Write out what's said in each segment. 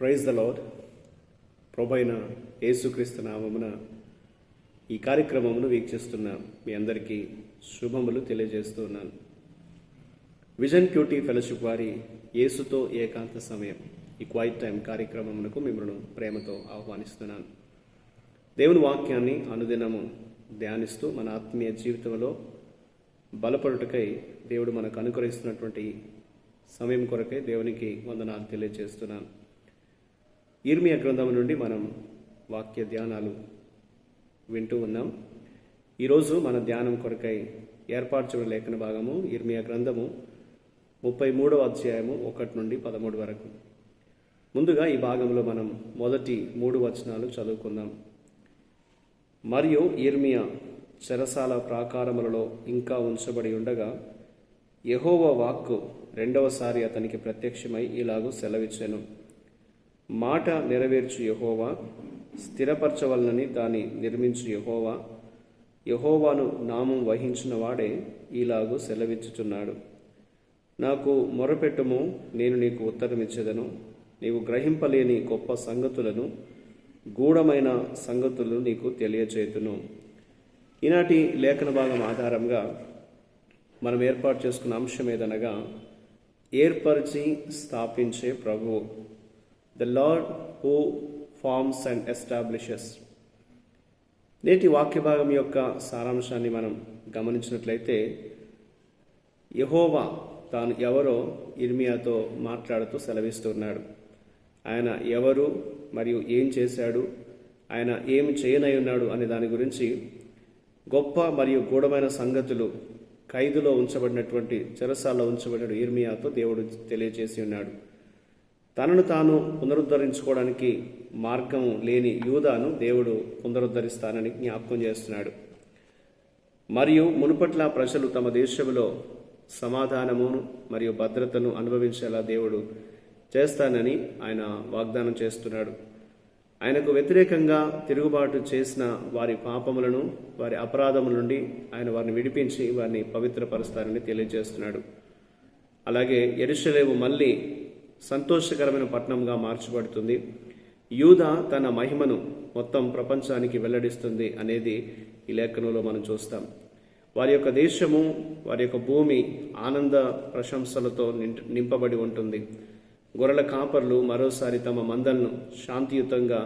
Praise the lord ప్రభైన యేసుక్రీస్తు నామమున ఈ కార్యక్రమమును వీక్షిస్తున్న మీ అందరికీ శుభములు తెలియజేస్తున్నాను విజన్ క్యూటీ ఫెలోషిప్ వారి యేసుతో ఏకాంత సమయం ఈ క్వైట్ టైం కార్యక్రమమునకు మిమ్మల్ని ప్రేమతో ఆహ్వానిస్తున్నాను. దేవుని వాక్యాన్ని అనుదినము ధ్యానిస్తూ మన ఆత్మీయ జీవితంలో బలపడుటకై దేవుడు మనకు అనుకరిస్తున్నటువంటి సమయం కొరకై దేవునికి వందనాలు తెలియజేస్తున్నాను. ఇర్మియా గ్రంథం నుండి మనం వాక్య ధ్యానాలు వింటూ ఉన్నాం. ఈరోజు మన ధ్యానం కొరకై ఏర్పాటు లేఖన భాగము ఇర్మియా గ్రంథము ముప్పై మూడవ అధ్యాయము ఒకటి నుండి పదమూడు వరకు. ముందుగా ఈ భాగంలో మనం మొదటి మూడు వచనాలు చదువుకుందాం. మరియు ఇర్మియా చెరసాల ప్రాకారములలో ఇంకా ఉంచబడి ఉండగా యహోవ వాక్కు రెండవసారి అతనికి ప్రత్యక్షమై ఇలాగూ సెలవిచ్చాను. మాట నెరవేర్చు యహోవా స్థిరపరచవలనని దాన్ని నిర్మించు యహోవా. యహోవాను నామం వహించిన వాడే ఇలాగూ సెలవిచ్చుచున్నాడు. నాకు మొరపెట్టుము నేను నీకు ఉత్తరమిచ్చేదను. నీవు గ్రహింపలేని గొప్ప సంగతులను గూఢమైన సంగతులు నీకు తెలియచేతును ఈనాటి లేఖన భాగం ఆధారంగా మనం ఏర్పాటు చేసుకున్న అంశం ఏదనగా ఏర్పరిచి స్థాపించే ప్రభువు. The lord who forms and establishes నేటి వాక్య భాగం యొక్క సారాంశాన్ని మనం గమనించినట్లయితే యహోవా తాను ఎవరో ఇర్మియాతో మాట్లాడుతూ సెలవిస్తున్నాడు. ఆయన ఎవరు మరియు ఏం చేశాడు ఆయన ఏం చేయనై ఉన్నాడు అనే దాని గురించి గొప్ప మరియు గూఢమైన సంగతులు ఖైదులో ఉంచబడినటువంటి చెరసాల్లో ఉంచబడిన ఇర్మియాతో దేవుడు తెలియజేసి ఉన్నాడు. తనను తాను పునరుద్ధరించుకోవడానికి మార్గం లేని యూదాను దేవుడు పునరుద్ధరిస్తానని జ్ఞాపకం చేస్తున్నాడు. మరియు మునుపట్ల ప్రజలు తమ దేశంలో సమాధానమును మరియు భద్రతను అనుభవించేలా దేవుడు చేస్తానని ఆయన వాగ్దానం చేస్తున్నాడు. ఆయనకు వ్యతిరేకంగా తిరుగుబాటు చేసిన వారి పాపములను వారి అపరాధముల నుండి ఆయన వారిని విడిపించి వారిని పవిత్రపరుస్తారని తెలియజేస్తున్నాడు. అలాగే ఎరుషలేవు మళ్ళీ సంతోషకరమైన పట్టణంగా మార్చబడుతుంది. యూద తన మహిమను మొత్తం ప్రపంచానికి వెల్లడిస్తుంది అనేది ఈ లేఖనంలో మనం చూస్తాం. వారి యొక్క దేశము వారి యొక్క భూమి ఆనంద ప్రశంసలతో నింపబడి ఉంటుంది. గొర్రెల కాపర్లు మరోసారి తమ మందలను శాంతియుతంగా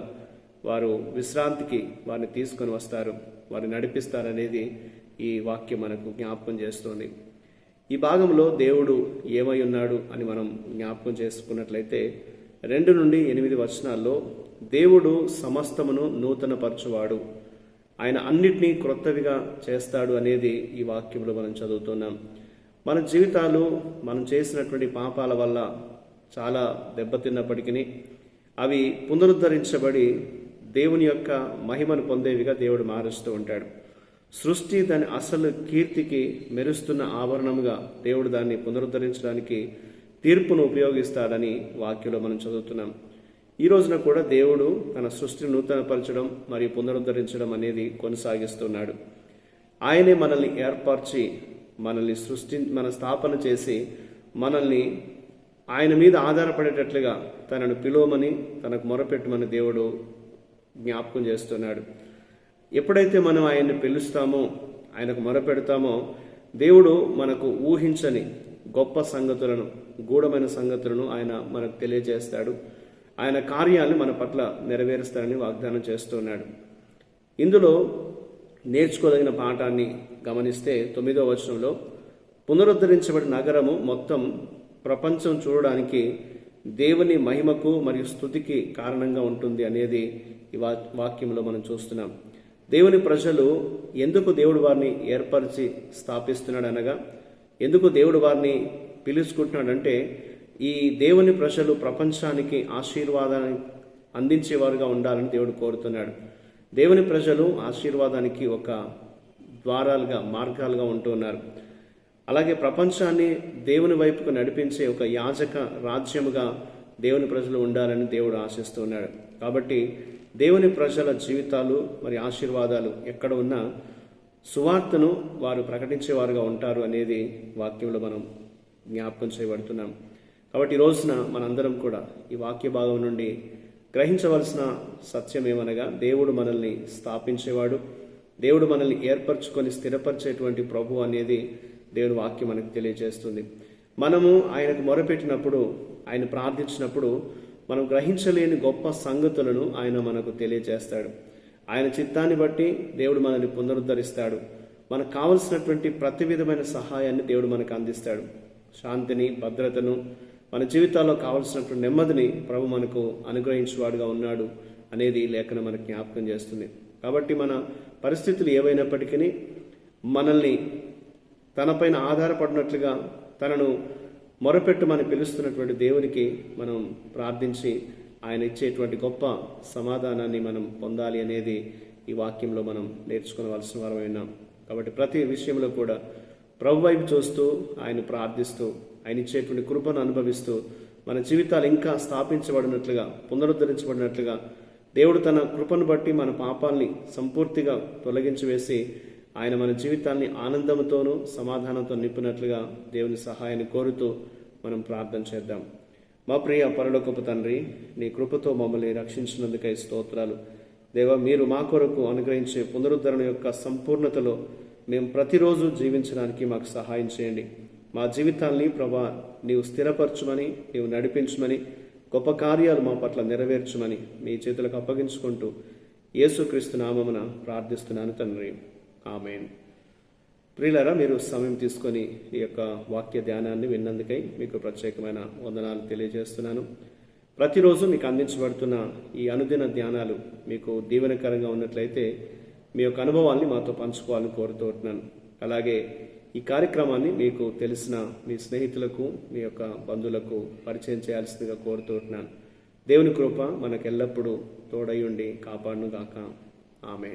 వారు విశ్రాంతికి వారిని తీసుకొని వస్తారు. వారిని నడిపిస్తారనేది ఈ వాక్యం మనకు జ్ఞాపకం చేస్తుంది. ఈ భాగంలో దేవుడు ఏమై ఉన్నాడు అని మనం జ్ఞాపకం చేసుకున్నట్లయితే రెండు నుండి ఎనిమిది వచనాల్లో దేవుడు సమస్తమును నూతనపరచువాడు. ఆయన అన్నిటినీ క్రొత్తవిగా చేస్తాడు అనేది ఈ వాక్యంలో మనం చదువుతున్నాం. మన జీవితాలు మనం చేసినటువంటి పాపాల వల్ల చాలా దెబ్బతిన్నప్పటికీ అవి పునరుద్ధరించబడి దేవుని యొక్క మహిమను పొందేవిగా దేవుడు మారుస్తూ ఉంటాడు. సృష్టి దాని అసలు కీర్తికి మెరుస్తున్న ఆభరణంగా దేవుడు దాన్ని పునరుద్ధరించడానికి తీర్పును ఉపయోగిస్తాడని వాక్యంలో మనం చదువుతున్నాం. ఈ రోజున కూడా దేవుడు తన సృష్టిని నూతనపరచడం మరియు పునరుద్ధరించడం అనేది కొనసాగిస్తున్నాడు. ఆయనే మనల్ని ఏర్పరిచి మనల్ని సృష్టి మన స్థాపన చేసి మనల్ని ఆయన మీద ఆధారపడేటట్లుగా తనను పిలువమని తనకు మొరపెట్టమని దేవుడు జ్ఞాపకం చేస్తున్నాడు. ఎప్పుడైతే మనం ఆయన్ని పిలుస్తామో ఆయనకు మొరపెడతామో దేవుడు మనకు ఊహించని గొప్ప సంగతులను గూఢమైన సంగతులను ఆయన మనకు తెలియజేస్తాడు. ఆయన కార్యాలను మన పట్ల నెరవేరుస్తాడని వాగ్దానం చేస్తున్నాడు. ఇందులో నేర్చుకోదగిన పాఠాన్ని గమనిస్తే తొమ్మిదో వచనంలో పునరుద్ధరించబడిన నగరము మొత్తం ప్రపంచం చూడడానికి దేవుని మహిమకు మరియు స్థుతికి కారణంగా ఉంటుంది అనేది ఈ వాక్యంలో మనం చూస్తున్నాం. దేవుని ప్రజలు ఎందుకు దేవుడు వారిని ఏర్పరిచి స్థాపిస్తున్నాడు అనగా ఎందుకు దేవుడు వారిని పిలుచుకుంటున్నాడంటే ఈ దేవుని ప్రజలు ప్రపంచానికి ఆశీర్వాదాన్ని అందించేవారుగా ఉండాలని దేవుడు కోరుతున్నాడు. దేవుని ప్రజలు ఆశీర్వాదానికి ఒక ద్వారాలుగా మార్గాలుగా ఉంటున్నారు అలాగే ప్రపంచాన్ని దేవుని వైపుకు నడిపించే ఒక యాజక రాజ్యముగా దేవుని ప్రజలు ఉండాలని దేవుడు ఆశిస్తున్నాడు కాబట్టి దేవుని ప్రజల జీవితాలు మరి ఆశీర్వాదాలు ఎక్కడ ఉన్నా సువార్తను వారు ప్రకటించేవారుగా ఉంటారు అనేది వాక్యంలో మనం జ్ఞాపకం చేయబడుతున్నాం. కాబట్టి ఈ రోజున మనందరం కూడా ఈ వాక్య భాగం నుండి గ్రహించవలసిన సత్యం ఏమనగా దేవుడు మనల్ని స్థాపించేవాడు దేవుడు మనల్ని ఏర్పరచుకొని స్థిరపరిచేటువంటి ప్రభు అనేది దేవుని వాక్యం మనకు తెలియజేస్తుంది. మనము ఆయనకు మొరపెట్టినప్పుడు ఆయన ప్రార్థించినప్పుడు మనం గ్రహించలేని గొప్ప సంగతులను ఆయన మనకు తెలియజేస్తాడు. ఆయన చిత్తాన్ని బట్టి దేవుడు మనల్ని పునరుద్ధరిస్తాడు. మనకు కావలసినటువంటి ప్రతి విధమైన సహాయాన్ని దేవుడు మనకు అందిస్తాడు. శాంతిని భద్రతను మన జీవితాల్లో కావలసినటువంటి నెమ్మదిని ప్రభు మనకు అనుగ్రహించేవాడుగా ఉన్నాడు అనేది లేఖన మనకు జ్ఞాపకం చేస్తుంది. కాబట్టి మన పరిస్థితులు ఏవైనప్పటికీ మనల్ని తనపైన ఆధారపడినట్లుగా తనను మొరపెట్టుమని పిలుస్తున్నటువంటి దేవునికి మనం ప్రార్థించి ఆయన ఇచ్చేటువంటి గొప్ప సమాధానాన్ని మనం పొందాలి అనేది ఈ వాక్యంలో మనం నేర్చుకోవాల్సిన వారమై ఉన్నాం. కాబట్టి ప్రతి విషయంలో కూడా ప్రభు వైపు చూస్తూ ఆయన ప్రార్థిస్తూ ఆయన ఇచ్చేటువంటి కృపను అనుభవిస్తూ మన జీవితాలు ఇంకా స్థాపించబడినట్లుగా పునరుద్ధరించబడినట్లుగా దేవుడు తన కృపను బట్టి మన పాపాల్ని సంపూర్తిగా తొలగించి వేసి ఆయన మన జీవితాన్ని ఆనందంతోనూ సమాధానంతో నింపినట్లుగా దేవుని సహాయాన్ని కోరుతూ మనం ప్రార్థన చేద్దాం. మా ప్రియ పరలోకపు తండ్రి నీ కృపతో మమ్మల్ని రక్షించినందుకై స్తోత్రాలు. దేవ మీరు మా కొరకు అనుగ్రహించే పునరుద్ధరణ యొక్క సంపూర్ణతలో మేము ప్రతిరోజు జీవించడానికి మాకు సహాయం చేయండి. మా జీవితాల్ని ప్రభా నీవు స్థిరపరచుమని నీవు నడిపించమని గొప్ప కార్యాలు మా పట్ల నెరవేర్చుమని మీ చేతులకు అప్పగించుకుంటూ యేసుక్రీస్తు నామమున ప్రార్థిస్తున్నాను తండ్రి. ఆమెన్. ప్రియులరా మీరు సమయం తీసుకొని ఈ యొక్క వాక్య ధ్యానాన్ని విన్నందుకై మీకు ప్రత్యేకమైన వందనాలు తెలియజేస్తున్నాను. ప్రతిరోజు మీకు అందించబడుతున్న ఈ అనుదిన ధ్యానాలు మీకు దీవెనకరంగా ఉన్నట్లయితే మీ యొక్క అనుభవాల్ని మాతో పంచుకోవాలని కోరుతున్నాను అలాగే ఈ కార్యక్రమాన్ని మీకు తెలిసిన మీ స్నేహితులకు మీ యొక్క బంధువులకు పరిచయం చేయాల్సిందిగా కోరుతున్నాను దేవుని కృప మనకెల్లప్పుడూ తోడయుండి ఉండి కాపాడును గాక ఆమె